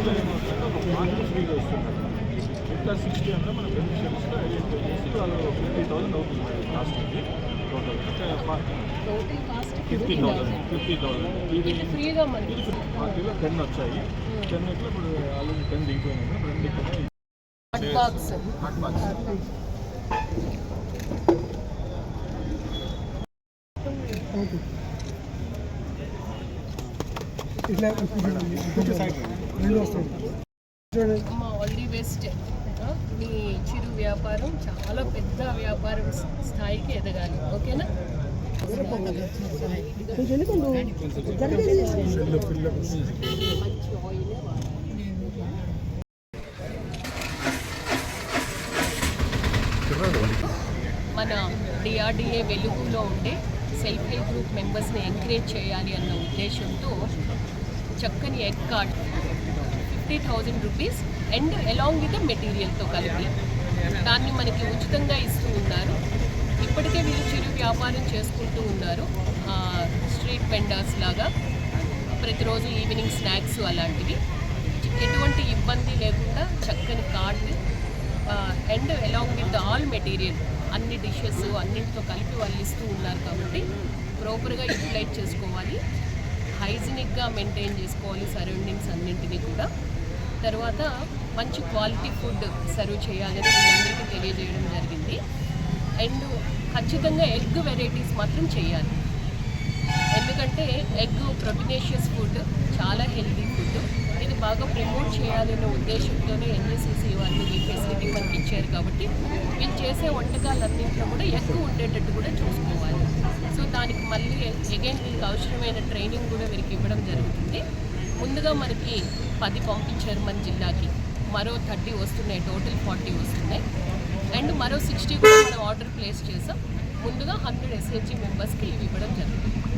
Market ఫ్రీగా ఇస్తున్నారు sixty అంటే మన బెనిఫిషియరీస్లో ఐడెంటిఫై చేసి వాళ్ళు ఫిఫ్టీ థౌసండ్ అవుతుంది కాస్ట్ ఇది total fifty thousand fifty thousand ఇది ఇది టెన్ వచ్చాయి టెన్ ఇట్లా ఇప్పుడు ఆల్రెడీ టెన్ దిగిపోయినాయి ఇప్పుడు రెండు హాట్ బాక్స్ హాట్ బాక్స్ ఇట్లా వస్తాయి చూడండి బెస్ట్ మీ చిరు వ్యాపారం చాలా పెద్ద వ్యాపారం స్థాయికి ఎదగాలి. ఓకేనా? మంచి ఆయిల్ మన డిఆర్డిఏ వెలుగులో ఉండే సెల్ఫ్ హెల్ప్ గ్రూప్ మెంబర్స్ని ఎంకరేజ్ చేయాలి అన్న ఉద్దేశంతో చక్కని egg card fifty thousand rupees and along with మెటీరియల్తో కలిపి. దాన్ని మనకి ఉచితంగా ఇస్తూ ఉన్నారు. ఇప్పటికే వీళ్ళు చిరు వ్యాపారం చేసుకుంటూ ఉన్నారు. స్ట్రీట్ వెండర్స్ లాగా. ప్రతిరోజు ఈవినింగ్ స్నాక్స్ అలాంటివి. ఎటువంటి ఇబ్బంది లేకుండా చక్కని card and along with all material అన్ని డిషెస్ అన్నింటితో కలిపి వాళ్ళు ఇస్తూ ఉన్నారు కాబట్టి ప్రాపర్గా యూటిలైజ్ చేసుకోవాలి. హైజీనిక్గా మెయింటైన్ చేసుకోవాలి సరౌండింగ్స్ అన్నింటినీ కూడా. తర్వాత మంచి క్వాలిటీ ఫుడ్ సర్వ్ చేయాలని అందరికీ తెలియజేయడం జరిగింది. అండ్ ఖచ్చితంగా ఎగ్ వెరైటీస్ మాత్రం చేయాలి. ఎందుకంటే ఎగ్ ప్రొటీనేషియస్ ఫుడ్ చాలా హెల్తీ ఫుడ్. ఇది బాగా ప్రమోట్ చేయాలనే ఉద్దేశంతోనే ఎన్ఎస్సిసి వాళ్ళు ఈ ఫెసిలిటీ మనకి ఇచ్చారు కాబట్టి వీళ్ళు చేసే వంటకాలన్నింటిలో కూడా ఎగ్ ఉండేటట్టు కూడా చూసుకోవాలి. సో దానికి మళ్ళీ అగైన్ వీళ్ళకి అవసరమైన ట్రైనింగ్ కూడా వీరికి ఇవ్వడం జరుగుతుంది. ముందుగా మనకి పది పంపించారు మన జిల్లాకి మరో థర్టీ వస్తున్నాయి టోటల్ ఫార్టీ వస్తున్నాయి. అండ్ మరో సిక్స్టీ కూడా మనం ఆర్డర్ ప్లేస్ చేసాం. ముందుగా హండ్రెడ్ ఎస్హెచ్జి మెంబర్స్కి ఇవి ఇవ్వడం జరుగుతుంది.